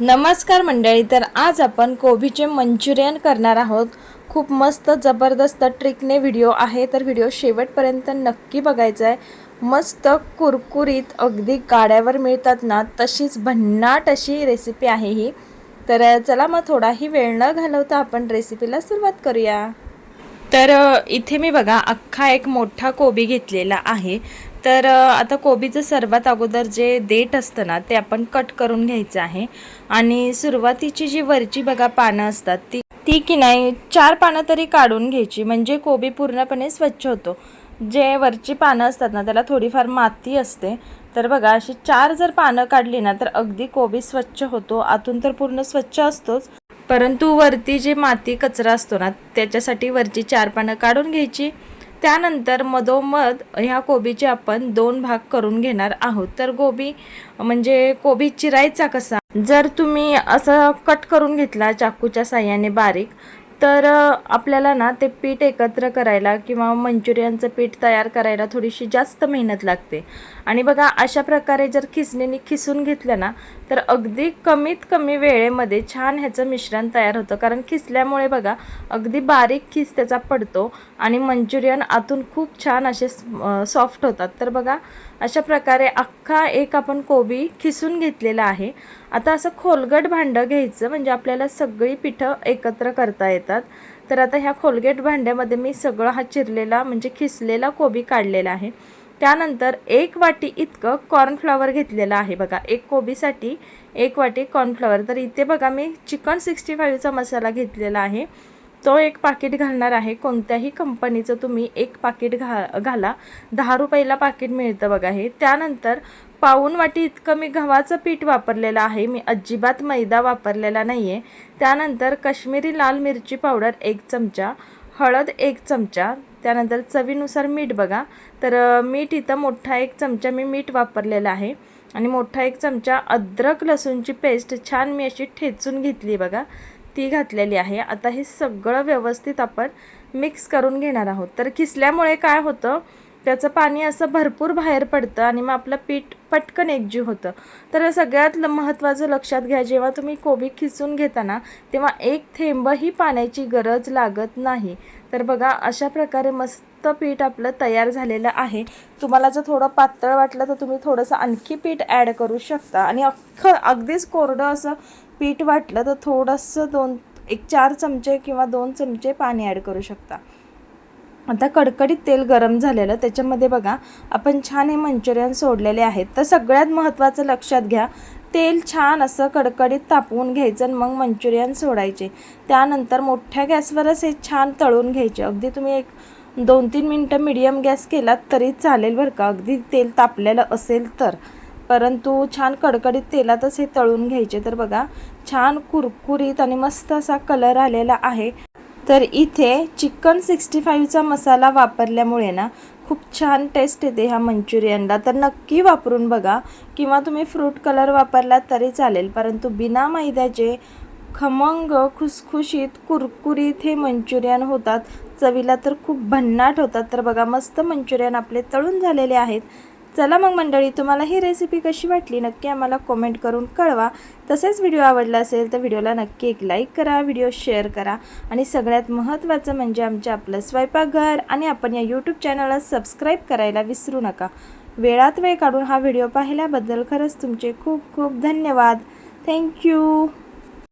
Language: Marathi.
नमस्कार मंडळी तर आज आपण कोबीचे मंचुरियन करणार आहोत. खूप मस्त जबरदस्त ट्रिकने व्हिडिओ आहे तर व्हिडिओ शेवटपर्यंत नक्की बघायचा आहे मस्त कुरकुरीत अगदी गाड्यावर मिळतात ना तशीच भन्नाट अशी रेसिपी आहे ही. तर चला मग थोडाही वेळ न घालवता आपण रेसिपीला सुरुवात करूया. तर इथे मी बघा अख्खा एक मोठा कोबी घेतलेला आहे. तर आता कोबीचं सर्वात अगोदर जे देठ असतं ना ते आपण कट करून घ्यायचं आहे. आणि सुरुवातीची जी वरची बघा पानं असतात ती ती की नाही चार पानं तरी काढून घ्यायची. म्हणजे कोबी पूर्णपणे स्वच्छ होतो. जे वरची पानं असतात ना त्याला थोडीफार माती असते. तर बघा अशी चार जर पानं काढली ना तर अगदी कोबी स्वच्छ होतो. आतून तर पूर्ण स्वच्छ असतोच. परंतु वरती जे माती कचरा असतो ना त्याच्यासाठी वरची चार पानं काढून घ्यायची. त्यानंतर मधोमध ह्या कोबीचे आपण दोन भाग करून घेणार आहोत. तर गोबी म्हणजे कोबी चिरायचा कसा? जर तुम्ही असं कट करून घेतला चाकूच्या साह्याने बारीक तर आपल्याला ना ते पीठ एकत्र करायला किंवा मंचुरियनचं पीठ तयार करायला थोडीशी जास्त मेहनत लागते. आणि बघा अशा प्रकारे जर खिसणीने खिसून घेतलं ना तर अगदी कमीत कमी वेळेमध्ये छान ह्याचं मिश्रण तयार होतं. कारण खिसल्यामुळे बघा अगदी बारीक खिस त्याचा पडतो आणि मंचुरियन आतून खूप छान असे सॉफ्ट होतात. तर बघा अशा प्रकारे अख्खा एक आपण कोबी खिसून घेतलेला आहे. आता असं खोलगट भांडं घ्यायचं म्हणजे आपल्याला सगळी पिठं एकत्र करता येतात. तर आता ह्या खोलगेट भांड्यामध्ये मी सगळं हा चिरलेला म्हणजे खिसलेला कोबी काढलेला आहे. त्यानंतर एक वाटी इतकं कॉर्नफ्लॉवर घेतलेलं आहे बघा. एक कोबीसाठी एक वाटी कॉर्नफ्लॉवर तर इथे बघा मी चिकन सिक्स्टी फाईव्हचा मसाला घेतलेला आहे. तो एक पाकिट घालणार आहे. कोणत्याही कंपनीचं तुम्ही एक पाकिट घा घाला. दहा रुपयाला पाकिट मिळतं बघा हे. त्यानंतर पाऊन वाटी इतकं मी गव्हाचं पीठ वापरलेलं आहे. मी अजिबात मैदा वापरलेला नाही आहे त्यानंतर काश्मीरी लाल मिरची पावडर एक चमचा हळद एक चमचा त्यानंतर चवीनुसार मीठ बघा. तर मीठ इथं मोठा एक चमचा मी मीठ वापरलेला आहे. आणि मोठा एक चमचा अद्रक लसूणची पेस्ट छान मी अशी ठेचून घेतली बघा. ती घातलेली आहे. आता हे सगळं व्यवस्थित आपण मिक्स करून घेणार आहोत. तर किसल्यामुळे काय होतं त्याचं पाणी असं भरपूर बाहेर पडतं आणि मग आपलं पीठ पटकन एकजीव होतं. तर सगळ्यात महत्त्वाचं लक्षात घ्या जेव्हा तुम्ही कोबी खिसून घेताना तेव्हा एक थेंबही पाण्याची गरज लागत नाही. तर बघा अशा प्रकारे मस्त पीठ आपलं तयार झालेलं आहे. तुम्हाला जर थोडं पातळ वाटलं तर तुम्ही थोडंसं आणखी पीठ ॲड करू शकता. आणि अख्खं अगदीच कोरडं असं पीठ वाटलं तर थोडंसं दोन एक चार चमचे किंवा दोन चमचे पाणी ॲड करू शकता. आता कडकडीत तेल गरम झालेलं त्याच्यामध्ये बघा आपण छान हे मंचुरियन सोडलेले आहेत. तर सगळ्यात महत्त्वाचं लक्षात घ्या तेल छान असं कडकडीत तापवून घ्यायचं आणि मग मंचुरियन सोडायचे. त्यानंतर मोठ्या गॅसवरच हे छान तळून घ्यायचे. अगदी तुम्ही एक दोन तीन मिनटं मिडियम गॅस केलात तरी चालेल बरं का? अगदी तेल तापलेलं असेल तर. परंतु छान कडकडीत तेलातच हे तळून घ्यायचे. तर बघा छान कुरकुरीत आणि मस्त असा कलर आलेला आहे. तर इथे चिकन सिक्स्टी फाईव्हचा मसाला वापरल्यामुळे ना खूप छान टेस्ट येते ह्या मंचुरियनला. तर नक्की वापरून बघा. किंवा तुम्ही फ्रूट कलर वापरला तरी चालेल. परंतु बिना मैद्याचे खमंग खुसखुशीत कुरकुरीत हे मंचुरियन होतात. चवीला तर खूप भन्नाट होतात. तर बघा मस्त मंचुरियन आपले तळून झालेले आहेत. चला मग मंडळी तुम्हाला ही रेसिपी कशी वाटली नक्की आम्हाला कमेंट करून कळवा. तसेच व्हिडिओ आवडला असेल तर व्हिडिओला नक्की एक लाईक करा व्हिडिओ शेअर करा. आणि सगळ्यात महत्त्वाचं म्हणजे आमच्या आपलं स्वयंपाकघर आणि आपण या यूट्यूब चॅनलला सबस्क्राईब करायला विसरू नका. वेळात वेळ काढून हा व्हिडिओ पाहिल्याबद्दल खरंच तुमचे खूप खूप धन्यवाद. थँक्यू